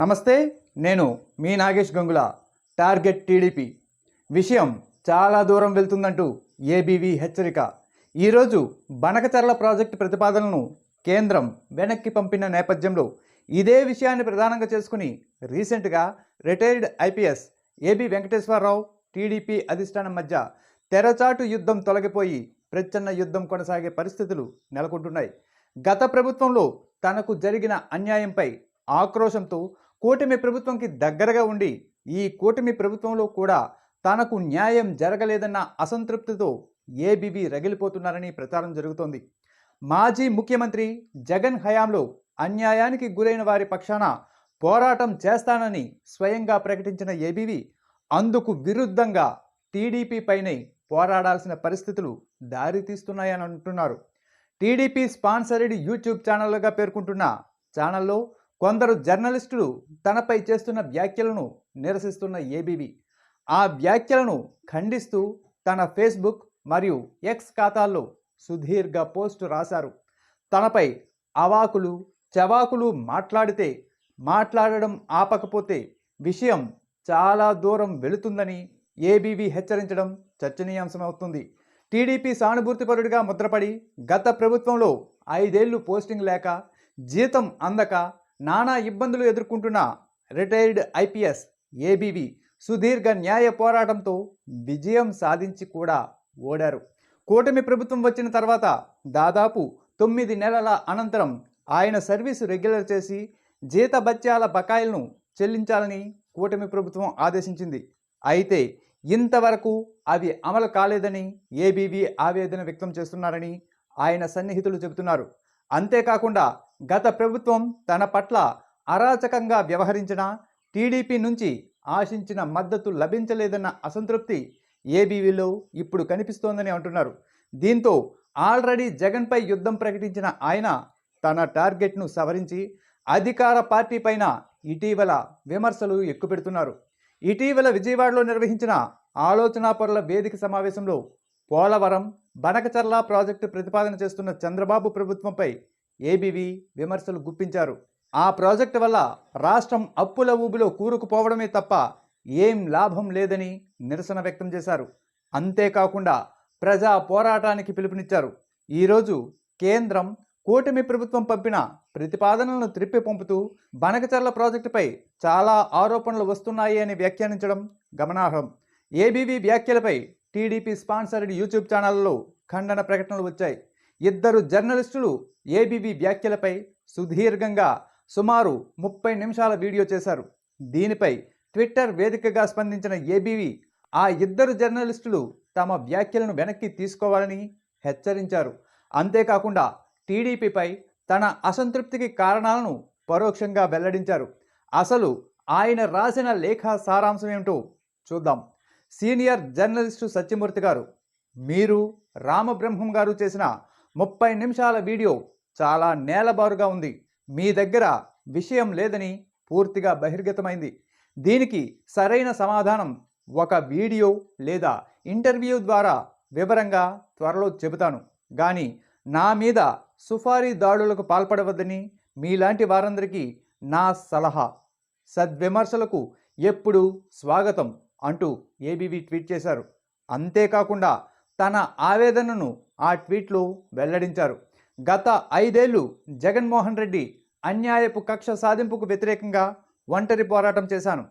నమస్తే నేను మీ నాగేష్ గంగుల టార్గెట్ టీడీపీ. విషయం చాలా దూరం వెళ్తుందంటూ ఏబీవీ హెచ్చరిక. ఈరోజు బనకచర్ల ప్రాజెక్టు ప్రతిపాదనను కేంద్రం వెనక్కి పంపిన నేపథ్యంలో ఇదే విషయాన్ని ప్రధానంగా చేసుకుని రీసెంట్గా retired IPS AB Venkateswararao TDP అధిష్టానం మధ్య తెరచాటు యుద్ధం తొలగిపోయి ప్రచ్ఛన్న యుద్ధం కొనసాగే పరిస్థితులు నెలకొంటున్నాయి. గత ప్రభుత్వంలో తనకు జరిగిన అన్యాయంపై ఆక్రోశంతో కూటమి ప్రభుత్వంకి దగ్గరగా ఉండి ఈ కూటమి ప్రభుత్వంలో కూడా తనకు న్యాయం జరగలేదన్న అసంతృప్తితో ఏబీవీ రగిలిపోతున్నారని ప్రచారం జరుగుతోంది. మాజీ ముఖ్యమంత్రి జగన్ హయాంలో అన్యాయానికి గురైన వారి పక్షాన పోరాటం చేస్తానని స్వయంగా ప్రకటించిన ఏబీవీ అందుకు విరుద్ధంగా టీడీపీ పైనే పోరాడాల్సిన పరిస్థితులు దారితీస్తున్నాయని అంటున్నారు. టీడీపీ స్పాన్సర్డ్ యూట్యూబ్ ఛానల్గా పేర్కొంటున్న ఛానల్లో కొందరు జర్నలిస్టులు తనపై చేస్తున్న వ్యాఖ్యలను నిరసిస్తున్న ఏబీవీ. ఆ వ్యాఖ్యలను ఖండిస్తూ తన ఫేస్బుక్ మరియు ఎక్స్ ఖాతాల్లో సుదీర్ఘ పోస్టు రాశారు. తనపై అవాకులు చవాకులు మాట్లాడితే మాట్లాడడం ఆపకపోతే విషయం చాలా దూరం వెళుతుందని ఏబీవీ హెచ్చరించడం చర్చనీయాంశమవుతుంది. టీడీపీ సానుభూతిపరుడిగా ముద్రపడి గత ప్రభుత్వంలో ఐదేళ్ళు పోస్టింగ్ లేక జీతం అందక నానా ఇబ్బందులు ఎదుర్కొంటున్న రిటైర్డ్ ఐపీఎస్ ఏబీవీ సుదీర్ఘ న్యాయ పోరాటంతో విజయం సాధించి కూడా ఓడారు. కూటమి ప్రభుత్వం వచ్చిన తర్వాత దాదాపు తొమ్మిది నెలల అనంతరం ఆయన సర్వీసు రెగ్యులర్ చేసి జీతభత్యాల బకాయిలను చెల్లించాలని కూటమి ప్రభుత్వం ఆదేశించింది. అయితే ఇంతవరకు అవి అమలు కాలేదని ఏబీవీ ఆవేదన వ్యక్తం చేస్తున్నారని ఆయన సన్నిహితులు చెబుతున్నారు. అంతేకాకుండా గత ప్రభుత్వం తన పట్ల అరాచకంగా వ్యవహరించిన టీడీపీ నుంచి ఆశించిన మద్దతు లభించలేదన్న అసంతృప్తి ఏబీవీలో ఇప్పుడు కనిపిస్తోందని అంటున్నారు. దీంతో ఆల్రెడీ జగన్పై యుద్ధం ప్రకటించిన ఆయన తన టార్గెట్ను సవరించి అధికార పార్టీ పైన ఇటీవల విమర్శలు ఎక్కుపెడుతున్నారు. ఇటీవల విజయవాడలో నిర్వహించిన ఆలోచనాపరుల వేదిక సమావేశంలో పోలవరం బనకచర్ల ప్రాజెక్టు ప్రతిపాదన చేస్తున్న చంద్రబాబు ప్రభుత్వంపై ఏబీవీ విమర్శలు గుప్పించారు. ఆ ప్రాజెక్టు వల్ల రాష్ట్రం అప్పుల ఊబిలో కూరుకుపోవడమే తప్ప ఏం లాభం లేదని నిరసన వ్యక్తం చేశారు. అంతేకాకుండా ప్రజా పోరాటానికి పిలుపునిచ్చారు. ఈరోజు కేంద్రం కూటమి ప్రభుత్వం పంపిన ప్రతిపాదనలను త్రిప్పి పంపుతూ బనకచర్ల ప్రాజెక్టుపై చాలా ఆరోపణలు వస్తున్నాయి అని వ్యాఖ్యానించడం గమనార్హం. ఏబీవీ వ్యాఖ్యలపై టీడీపీ స్పాన్సర్డ్ యూట్యూబ్ ఛానళ్ళలో ఖండన ప్రకటనలు వచ్చాయి. ఇద్దరు జర్నలిస్టులు ఏబీవీ వ్యాఖ్యలపై సుదీర్ఘంగా సుమారు ముప్పై నిమిషాల వీడియో చేశారు. దీనిపై ట్విట్టర్ వేదికగా స్పందించిన ఏబీవీ ఆ ఇద్దరు జర్నలిస్టులు తమ వ్యాఖ్యలను వెనక్కి తీసుకోవాలని హెచ్చరించారు. అంతేకాకుండా టీడీపీపై తన అసంతృప్తికి కారణాలను పరోక్షంగా వెల్లడించారు. అసలు ఆయన రాసిన లేఖ సారాంశం ఏమిటో చూద్దాం. సీనియర్ జర్నలిస్టు సత్యమూర్తి గారు మీరు రామబ్రహ్మం గారు చేసిన ముప్పై నిమిషాల వీడియో చాలా నేలబారుగా ఉంది. మీ దగ్గర విషయం లేదని పూర్తిగా బహిర్గతమైంది. దీనికి సరైన సమాధానం ఒక వీడియో లేదా ఇంటర్వ్యూ ద్వారా వివరంగా త్వరలో చెబుతాను. కానీ నా మీద సుఫారీ దాడులకు పాల్పడవద్దని మీలాంటి వారందరికీ నా సలహా. సద్విమర్శలకు ఎప్పుడు స్వాగతం అంటూ ఏబీవీ ట్వీట్ చేశారు. అంతేకాకుండా తన ఆవేదనను ఆ ట్వీట్లో వెల్లడించారు. గత ఐదేళ్ళు జగన్మోహన్ రెడ్డి అన్యాయపు కక్ష సాధింపుకు వ్యతిరేకంగా ఒంటరి పోరాటం చేశాను.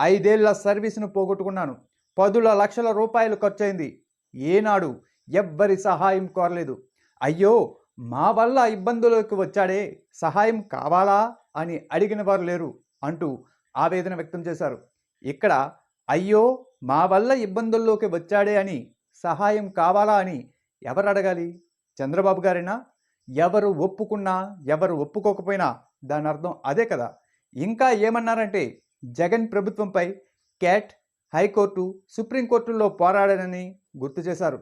ఐదేళ్ళ సర్వీసును పోగొట్టుకున్నాను. పదుల లక్షల రూపాయలు ఖర్చయింది. ఏనాడు ఎవ్వరి సహాయం కోరలేదు. అయ్యో మా వల్ల ఇబ్బందులకు వచ్చాడే సహాయం కావాలా అని అడిగిన వారు లేరు అంటూ ఆవేదన వ్యక్తం చేశారు. ఇక్కడ అయ్యో మా వల్ల ఇబ్బందుల్లోకి వచ్చాడే అని సహాయం కావాలా అని ఎవరు అడగాలి? చంద్రబాబు గారైనా? ఎవరు ఒప్పుకున్నా ఎవరు ఒప్పుకోకపోయినా దాని అర్థం అదే కదా. ఇంకా ఏమన్నారంటే జగన్ ప్రభుత్వంపై క్యాట్ హైకోర్టు సుప్రీంకోర్టుల్లో పోరాడానని గుర్తు చేశారు.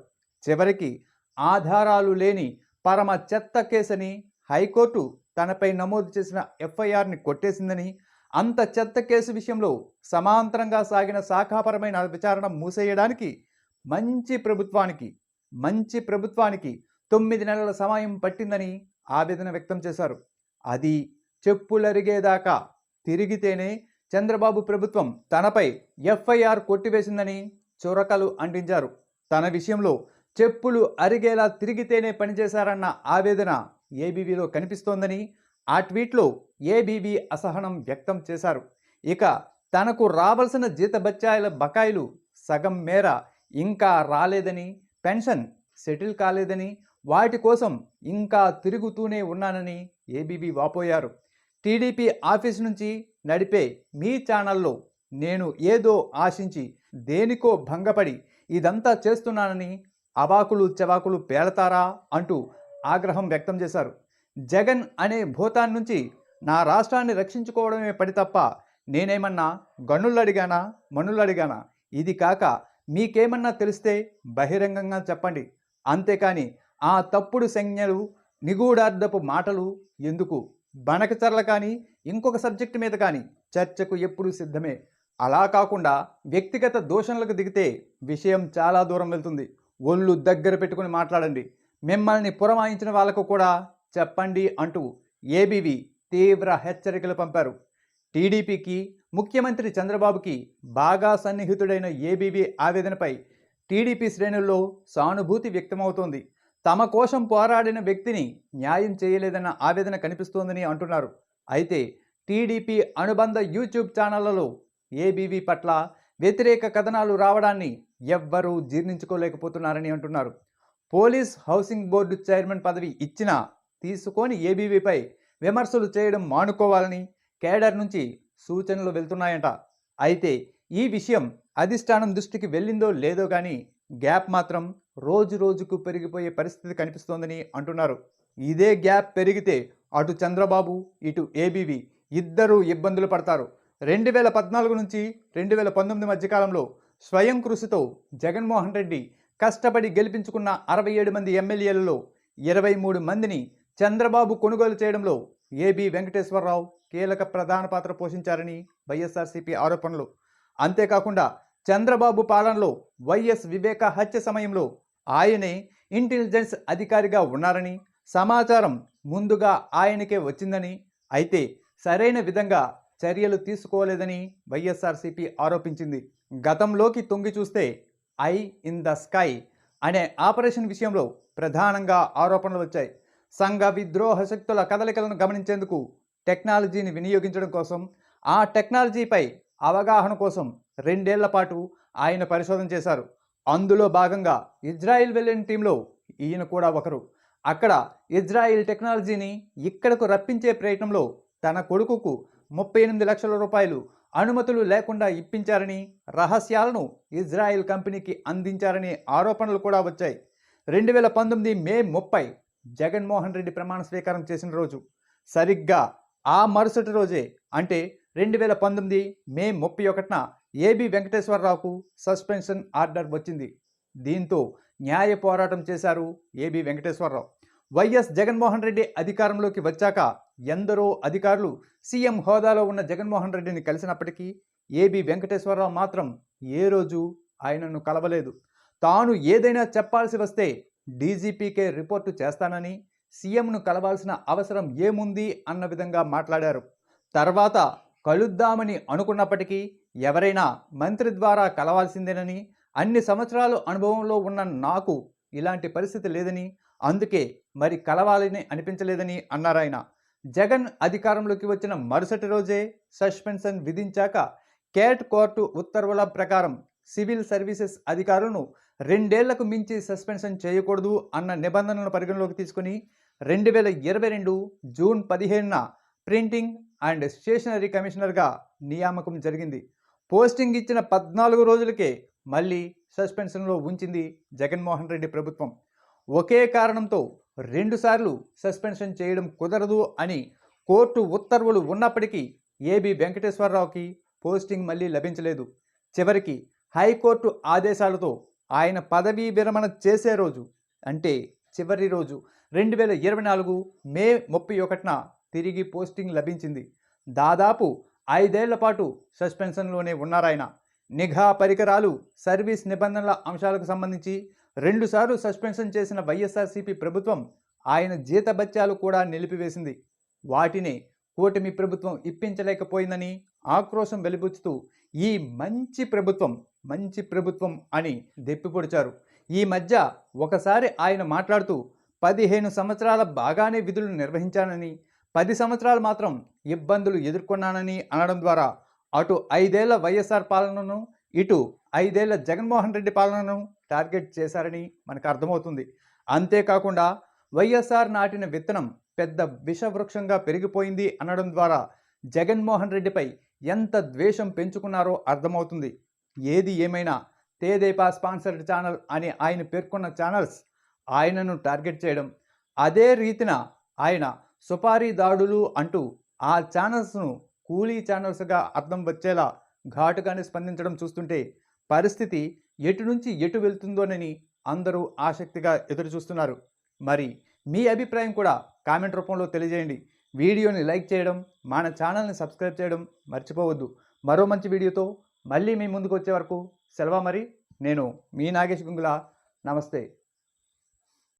చివరికి ఆధారాలు లేని పరమ చెత్త కేసని హైకోర్టు తనపై నమోదు చేసిన ఎఫ్ఐఆర్ని కొట్టేసిందని అంత చెత్త కేసు విషయంలో సమాంతరంగా సాగిన శాఖాపరమైన విచారణ మూసేయడానికి మంచి ప్రభుత్వానికి మంచి ప్రభుత్వానికి తొమ్మిది నెలల సమయం పట్టిందని ఆవేదన వ్యక్తం చేశారు. అది చెప్పులరిగేదాకా. తిరిగితేనే చంద్రబాబు ప్రభుత్వం తనపై ఎఫ్ఐఆర్ కొట్టివేసిందని చురకలు అంటించారు. తన విషయంలో చెప్పులు అరిగేలా తిరిగితేనే పనిచేశారన్న ఆవేదన ఏబీవీలో కనిపిస్తోందని ఆ ట్వీట్లో ఏబీవీ అసహనం వ్యక్తం చేశారు. ఇక తనకు రావాల్సిన జీతబత్యాయిల బకాయిలు సగం మేర ఇంకా రాలేదని పెన్షన్ సెటిల్ కాలేదని వాటి కోసం ఇంకా తిరుగుతూనే ఉన్నానని ఏబీబీ వాపోయారు. టీడీపీ ఆఫీస్ నుంచి నడిపే మీ ఛానల్లో నేను ఏదో ఆశించి దేనికో భంగపడి ఇదంతా చేస్తున్నానని అవాకులు చెవాకులు పేలతారా అంటూ ఆగ్రహం వ్యక్తం చేశారు. జగన్ అనే భూతాన్ నుంచి నా రాష్ట్రాన్ని రక్షించుకోవడమే పడి తప్ప నేనేమన్నా గనుళ్ళు అడిగానా మనుళ్ళు అడిగానా ఇది కాక మీకేమన్నా తెలిస్తే బహిరంగంగా చెప్పండి. అంతేకాని ఆ తప్పుడు సంజ్ఞలు నిగూఢార్థపు మాటలు ఎందుకు? బనకచర్ల కానీ ఇంకొక సబ్జెక్టు మీద కానీ చర్చకు ఎప్పుడు సిద్ధమే. అలా కాకుండా వ్యక్తిగత దోషణలకు దిగితే విషయం చాలా దూరం వెళ్తుంది. ఒళ్ళు దగ్గర పెట్టుకుని మాట్లాడండి. మిమ్మల్ని పురమాయించిన వాళ్ళకు కూడా చెప్పండి అంటూ ఏబీవీ తీవ్ర హెచ్చరికలు పంపారు. టీడీపీకి ముఖ్యమంత్రి చంద్రబాబుకి బాగా సన్నిహితుడైన ఏబీవీ ఆవేదనపై టీడీపీ శ్రేణుల్లో సానుభూతి వ్యక్తమవుతోంది. తమ కోసం పోరాడిన వ్యక్తిని న్యాయం చేయలేదన్న ఆవేదన కనిపిస్తోందని అంటున్నారు. అయితే టీడీపీ అనుబంధ యూట్యూబ్ ఛానళ్ళలో ఏబీవీ పట్ల వ్యతిరేక కథనాలు రావడాన్ని ఎవ్వరూ జీర్ణించుకోలేకపోతున్నారని అంటున్నారు. పోలీస్ హౌసింగ్ బోర్డు చైర్మన్ పదవి ఇచ్చినా తీసుకొని ఏబీవీపై విమర్శలు చేయడం మానుకోవాలని కేడర్ నుంచి సూచనలు వెళ్తున్నాయట. అయితే ఈ విషయం అధిష్టానం దృష్టికి వెళ్ళిందో లేదో కానీ గ్యాప్ మాత్రం రోజు రోజుకు పెరిగిపోయే పరిస్థితి కనిపిస్తోందని అంటున్నారు. ఇదే గ్యాప్ పెరిగితే అటు చంద్రబాబు ఇటు ఏబీవీ ఇద్దరూ ఇబ్బందులు పడతారు. రెండు వేల పద్నాలుగు నుంచి రెండు వేల పంతొమ్మిది మధ్యకాలంలో స్వయం కృషితో జగన్మోహన్ రెడ్డి కష్టపడి గెలిపించుకున్న అరవై ఏడు మంది ఎమ్మెల్యేలలో ఇరవై మూడు మందిని చంద్రబాబు కొనుగోలు చేయడంలో ఏబి వెంకటేశ్వరరావు కీలక ప్రధాన పాత్ర పోషించారని వైఎస్ఆర్సీపీ ఆరోపణలు. అంతేకాకుండా చంద్రబాబు పాలనలో వైఎస్ వివేక హత్య సమయంలో ఆయనే ఇంటెలిజెన్స్ అధికారిగా ఉన్నారని సమాచారం ముందుగా ఆయనకే వచ్చిందని అయితే సరైన విధంగా చర్యలు తీసుకోలేదని వైఎస్ఆర్సీపీ ఆరోపించింది. గతంలోకి తొంగి చూస్తే ఐ ఇన్ ద స్కై అనే ఆపరేషన్ విషయంలో ప్రధానంగా ఆరోపణలు వచ్చాయి. సంఘ విద్రోహ శక్తుల కదలికలను గమనించేందుకు టెక్నాలజీని వినియోగించడం కోసం ఆ టెక్నాలజీపై అవగాహన కోసం రెండేళ్ళ పాటు ఆయన పరిశోధన చేశారు. అందులో భాగంగా ఇజ్రాయిల్ వెళ్ళిన టీంలో ఈయన కూడా ఒకరు. అక్కడ ఇజ్రాయిల్ టెక్నాలజీని ఇక్కడకు రప్పించే ప్రయత్నంలో తన కొడుకుకు ముప్పై ఎనిమిది లక్షల రూపాయలు అనుమతులు లేకుండా ఇప్పించారని రహస్యాలను ఇజ్రాయిల్ కంపెనీకి అందించారని ఆరోపణలు కూడా వచ్చాయి. రెండు వేల పంతొమ్మిది మే ముప్పై జగన్మోహన్ రెడ్డి ప్రమాణ స్వీకారం చేసిన రోజు. సరిగ్గా ఆ మరుసటి రోజే అంటే రెండు వేల పంతొమ్మిది మే ముప్పై ఒకటిన ఏబి వెంకటేశ్వరరావుకు సస్పెన్షన్ ఆర్డర్ వచ్చింది. దీంతో న్యాయ పోరాటం చేశారు ఏబి వెంకటేశ్వరరావు. వైఎస్ జగన్మోహన్ రెడ్డి అధికారంలోకి వచ్చాక ఎందరో అధికారులు సీఎం హోదాలో ఉన్న జగన్మోహన్ రెడ్డిని కలిసినప్పటికీ ఏబి వెంకటేశ్వరరావు మాత్రం ఏ రోజు ఆయనను కలవలేదు. తాను ఏదైనా చెప్పాల్సి వస్తే డీజీపీకే రిపోర్టు చేస్తానని సీఎంను కలవాల్సిన అవసరం ఏముంది అన్న విధంగా మాట్లాడారు. తర్వాత కలుద్దామని అనుకున్నప్పటికీ ఎవరైనా మంత్రి ద్వారా కలవాల్సిందేనని అన్ని సంవత్సరాలు అనుభవంలో ఉన్న నాకు ఇలాంటి పరిస్థితి లేదని అందుకే మరి కలవాలని అనిపించలేదని అన్నారాయన జగన్ అధికారంలోకి వచ్చిన మరుసటి రోజే సస్పెన్షన్ విధించాక కేట్ కోర్టు ఉత్తర్వుల ప్రకారం సివిల్ సర్వీసెస్ అధికారులను రెండేళ్ళకు మించి సస్పెన్షన్ చేయకూడదు అన్న నిబంధనలను పరిగణలోకి తీసుకుని రెండు వేల ఇరవై రెండు జూన్ పదిహేనున ప్రింటింగ్ అండ్ స్టేషనరీ కమిషనర్గా నియామకం జరిగింది. పోస్టింగ్ ఇచ్చిన పద్నాలుగు రోజులకే మళ్ళీ సస్పెన్షన్లో ఉంచింది జగన్మోహన్ రెడ్డి ప్రభుత్వం. ఒకే కారణంతో రెండుసార్లు సస్పెన్షన్ చేయడం కుదరదు అని కోర్టు ఉత్తర్వులు ఉన్నప్పటికీ ఏబి వెంకటేశ్వరరావుకి పోస్టింగ్ మళ్ళీ లభించలేదు. చివరికి హైకోర్టు ఆదేశాలతో ఆయన పదవీ విరమణ చేసే రోజు అంటే చివరి రోజు రెండు వేల ఇరవై నాలుగు మే ముప్పై ఒకటిన తిరిగి పోస్టింగ్ లభించింది. దాదాపు ఐదేళ్ళ పాటు సస్పెన్షన్లోనే ఉన్నారాయన. నిఘా పరికరాలు సర్వీస్ నిబంధనల అంశాలకు సంబంధించి రెండుసార్లు సస్పెన్షన్ చేసిన వైఎస్ఆర్సీపీ ప్రభుత్వం ఆయన జీతభత్యాలు కూడా నిలిపివేసింది. వాటిని కూటమి ప్రభుత్వం ఇప్పించలేకపోయిందని ఆక్రోశం వెలిబుచ్చుతూ ఈ మంచి ప్రభుత్వం మంచి ప్రభుత్వం అని దెప్పిపొడిచారు ఈ మధ్య ఒకసారి ఆయన మాట్లాడుతూ పదిహేను సంవత్సరాల బాగానే విధులు నిర్వహించానని పది సంవత్సరాలు మాత్రం ఇబ్బందులు ఎదుర్కొన్నానని అనడం ద్వారా అటు ఐదేళ్ళ వైఎస్ఆర్ పాలనను ఇటు ఐదేళ్ళ జగన్మోహన్ రెడ్డి పాలనను టార్గెట్ చేశారని మనకు అర్థమవుతుంది. అంతేకాకుండా వైఎస్ఆర్ నాటిన విత్తనం పెద్ద విషవృక్షంగా పెరిగిపోయింది అనడం ద్వారా జగన్మోహన్ రెడ్డిపై ఎంత ద్వేషం పెంచుకున్నారో అర్థమవుతుంది. ఏది ఏమైనా తేదేపా స్పాన్సర్డ్ ఛానల్ అని ఆయన పేర్కొన్న ఛానల్స్ ఆయనను టార్గెట్ చేయడం అదే రీతిన ఆయన సుపారీ దాడులు అంటూ ఆ ఛానల్స్ను కూలీ ఛానల్స్గా అర్థం వచ్చేలా ఘాటుగానే స్పందించడం చూస్తుంటే పరిస్థితి ఎటు నుంచి ఎటు వెళ్తుందోనని అందరూ ఆసక్తిగా ఎదురు చూస్తున్నారు మరి మీ అభిప్రాయం కూడా కామెంట్ రూపంలో తెలియజేయండి. వీడియోని లైక్ చేయడం మన ఛానల్ని సబ్స్క్రైబ్ చేయడం మర్చిపోవద్దు. మరో మంచి వీడియోతో మళ్ళీ మీ ముందుకు వచ్చే వరకు సెలవు మరి. నేను మీ నాగేష్ గుంగుల. నమస్తే.